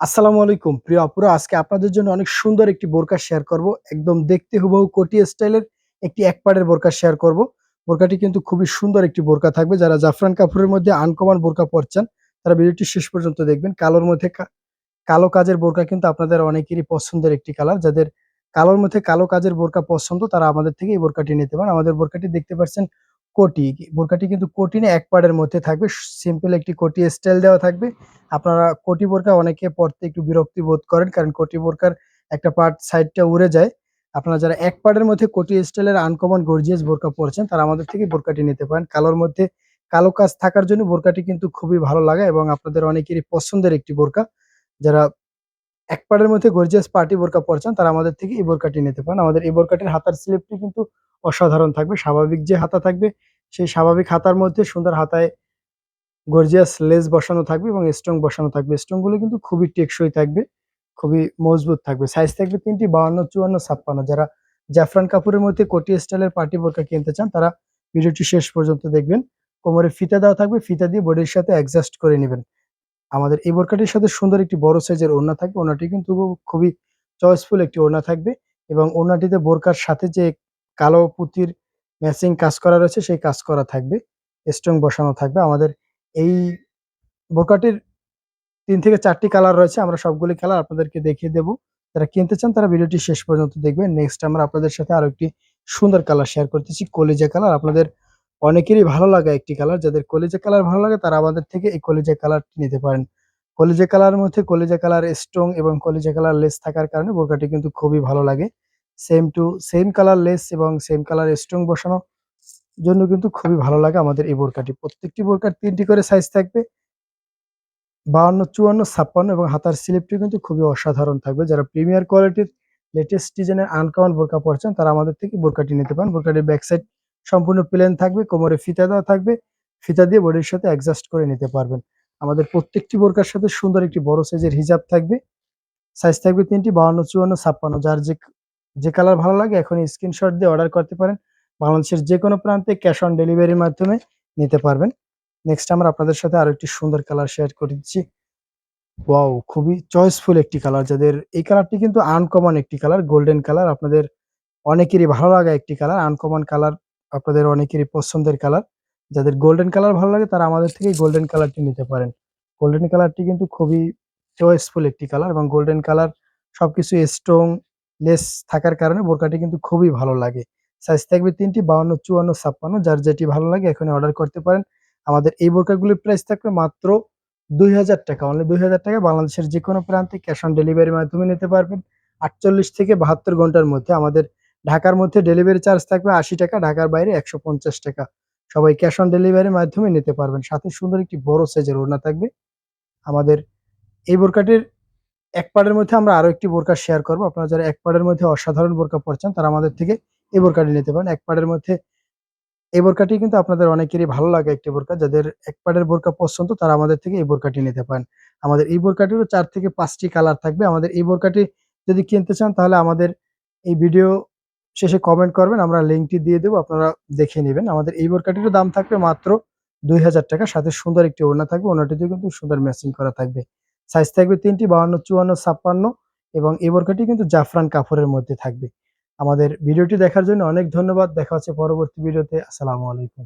আসসালামু আলাইকুম। প্রিয় আপুরা, আজকে আপনাদের জন্য অনেক সুন্দর একটি বোরকা শেয়ার করব। একদম দেখতে হুবহু কোটি স্টাইলের একটি এক পাড়ের বোরকা শেয়ার করব। বোরকাটি কিন্তু খুবই সুন্দর একটি বোরকা থাকবে। যারা জাফরান কাপড়ের মধ্যে আনকমন বোরকা পরছেন, তারা ভিডিওটি শেষ পর্যন্ত দেখবেন। কালোর মধ্যে কালো কাজের বোরকা কিন্তু আপনাদের অনেকেরই পছন্দের একটি কালার যাদের কালোর মধ্যে কালো কাজের বোরকা পছন্দ, তারা আমাদের থেকে এই বোরকাটি নিতে পারেন। আমাদের বোরকাটি দেখতে পাচ্ছেন কোটি বোরকাটি কিন্তু কোটি না, এক পাড়ের মধ্যে থাকবে। সিম্পল একটি কোটি স্টাইল দেওয়া থাকবে। আপনারা কোটি বোরকা অনেকে পড়তে একটু বিরক্তি বোধ করেন, কারণ কোটি বোরকার একটা পার্ট সাইডটা উড়ে যায়। আপনারা যারা এক পার্টের মধ্যে কোটি স্টাইলের আনকমন গর্জিয়াস বোরকা পরছেন তারা আমাদের থেকে বোরকাটি নিতে পারেন। কালোর মধ্যে কালো কাজ থাকার জন্য বোরকাটি কিন্তু খুবই ভালো লাগে এবং আপনাদের অনেকেরই পছন্দের একটি বোরকা যারা এক পাড়ের মধ্যে গর্জিয়াস পার্টি বোরকা পরছেন, তারা আমাদের থেকে এই বোরকাটি নিতে পারেন। আমাদের এই বোরকাটির হাতার স্লিপটি কিন্তু অসাধারণ থাকবে, স্বাভাবিক যে হাতা থাকবে, সেই স্বাভাবিক হাতার মধ্যে সুন্দর হাতায় গর্জিয়াস লেস বসানো থাকবে এবং স্ট্রং বসানো থাকবে। স্ট্রংগুলো কিন্তু খুবই টেকসই থাকবে, খুবই মজবুত থাকবে। সাইজ থাকবে তিনটি, বাউন্ন, চুয়ান্ন, ছাপ্পান্ন। যারা জাফরান কাপুরের মধ্যে কোটি স্টাইলের পার্টি বোরকা কিনতে চান, তারা ভিডিওটি শেষ পর্যন্ত দেখবেন। কোমরে ফিতা দেওয়া থাকবে, ফিতা দিয়ে বডির সাথে অ্যাডজাস্ট করে নেবেন। আমাদের এই বোরকাটির সাথে সুন্দর একটি বড় সাইজের ওড়না থাকবে। ওড়নাটি কিন্তু খুবই চয়েসফুল একটি ওড়না থাকবে এবং ওড়নাটিতে বোরকার সাথে যে কালো পুঁতির ম্যাচিং কাজ করা রয়েছে, সেই কাজ করা থাকবে। স্ট্রং বসানো থাকবে। আমাদের এই বোরকাটির তিন থেকে চারটি কালার রয়েছে। আমরা সবগুলি কালার আপনাদেরকে দেখিয়ে দেবো। যারা কিনতে চান তারা ভিডিওটি শেষ পর্যন্ত দেখবেন। নেক্সট আমরা আপনাদের সাথে আরও একটি সুন্দর কালার শেয়ার করতেছি। কলিজা কালার আপনাদের অনেকেরই ভালো লাগে একটি কালার যাদের কলিজা কালার ভালো লাগে তারা আমাদের থেকে এই কলিজা কালারটি নিতে পারেন। কলিজা কালার মধ্যে কলিজা কালার স্ট্রং এবং কলিজা কালার লেস থাকার কারণে বোরকাটি কিন্তু খুবই ভালো লাগে। Same to same colour lace এবং সেম কালার স্ট্রং বসানো জন্য কিন্তু খুবই ভালো লাগে আমাদের এই বোরকাটি প্রত্যেকটি বোরকার তিনটি করে সাইজ থাকবে। বাউন্ন, চুয়ান্ন, ছাপ্পান্ন এবং হাতার স্লিপটি কিন্তু খুবই অসাধারণ থাকবে। যারা প্রিমিয়ার কোয়ালিটির লেটেস্ট ডিজাইনের আনকমন বোরকা পরছেন তারা আমাদের থেকে বোরকাটি নিতে পারেন। বোরকাটির ব্যাক সাইড সম্পূর্ণ প্লেন থাকবে, কোমরে ফিতা দেওয়া থাকবে, ফিতা দিয়ে বডির সাথে অ্যাডজাস্ট করে নিতে পারবেন। আমাদের প্রত্যেকটি বোরকার সাথে সুন্দর একটি বড় সাইজের হিজাব থাকবে। সাইজ থাকবে তিনটি বাউন্ন চুয়ান্ন, ছাপ্পান্ন, যার যে যে কালার ভালো লাগে এখন স্ক্রিনশট দিয়ে অর্ডার করতে পারেন। বাংলাদেশের যে কোনো প্রান্তে ক্যাশ অন ডেলিভারির মাধ্যমে নিতে পারবেন। নেক্সট আমরা আপনাদের সাথে আরও একটি সুন্দর কালার শেয়ার করে দিচ্ছি। ওয়াও খুবই চয়েসফুল একটি কালার যাদের এই কালারটি কিন্তু আনকমন একটি কালার গোল্ডেন কালার আপনাদের অনেকেরই ভালো লাগা একটি কালার আনকমন কালার আপনাদের অনেকেরই পছন্দের কালার যাদের গোল্ডেন কালার ভালো লাগে, তারা আমাদের থেকে গোল্ডেন কালারটি নিতে পারেন। গোল্ডেন কালারটি কিন্তু খুবই চয়েসফুল একটি কালার এবং গোল্ডেন কালার সবকিছু স্ট্রং লেস থাকার কারণে বোরকাটি কিন্তু খুবই ভালো লাগে। সাইজ থাকবে তিনটি, বাউন্ন, চুয়ান্ন, ছাপ্পান্ন, যার যেটি ভালো লাগে এখানে অর্ডার করতে পারেন। আমাদের এই বোরকাগুলির প্রাইস থাকবে মাত্র দুই হাজার টাকা। অনলি দুই হাজার টাকা বাংলাদেশের যে কোনো প্রান্তে ক্যাশ অন ডেলিভারির মাধ্যমে নিতে পারবেন। আটচল্লিশ থেকে বাহাত্তর ঘণ্টার মধ্যে আমাদের ঢাকার মধ্যে ডেলিভারি চার্জ থাকবে আশি টাকা, ঢাকার বাইরে একশো পঞ্চাশ টাকা। সবাই ক্যাশ অন ডেলিভারির মাধ্যমে নিতে পারবেন। সাথে সুন্দর একটি বড় সাইজের ওড়না থাকবে। আমাদের এই বোরকাটির এক পাড়ের মধ্যে আমরা আরও একটি বোরকা শেয়ার করব। আপনারা যারা এক পাড়ের মধ্যে অসাধারণ বোরকা পড়ছেন তারা আমাদের থেকে এই বোরকাটি নিতে পারেন। এক পাড়ের মধ্যে এই বোরকাটি কিন্তু আপনাদের অনেকেরই ভালো লাগে একটি বোরকা। যাদের এক পাড়ের বোরকা পছন্দ, তারা আমাদের থেকে এই বোরকাটি নিতে পারেন। আমাদের এই বোরকাটিরও চার থেকে পাঁচটি কালার থাকবে। আমাদের এই বোরকাটি যদি কিনতে চান, তাহলে আমাদের এই ভিডিও শেষে কমেন্ট করবেন, আমরা লিঙ্কটি দিয়ে দেবো, আপনারা দেখে নেবেন। আমাদের এই বোরকাটিরও দাম থাকবে মাত্র দুই হাজার টাকা, সাথে সুন্দর একটি ওড়না থাকবে ওড়নাটিতে কিন্তু সুন্দর ম্যাচিং করা থাকবে। সাইজ থাকবে তিনটি, বাহান্ন, চুয়ান্ন, ছাপ্পান্ন, এবং এই বোরকাটি কিন্তু জাফরান কাপড়ের মধ্যে থাকবে। আমাদের ভিডিওটি দেখার জন্য অনেক ধন্যবাদ, দেখা হচ্ছে পরবর্তী ভিডিওতে, আসসালামু আলাইকুম।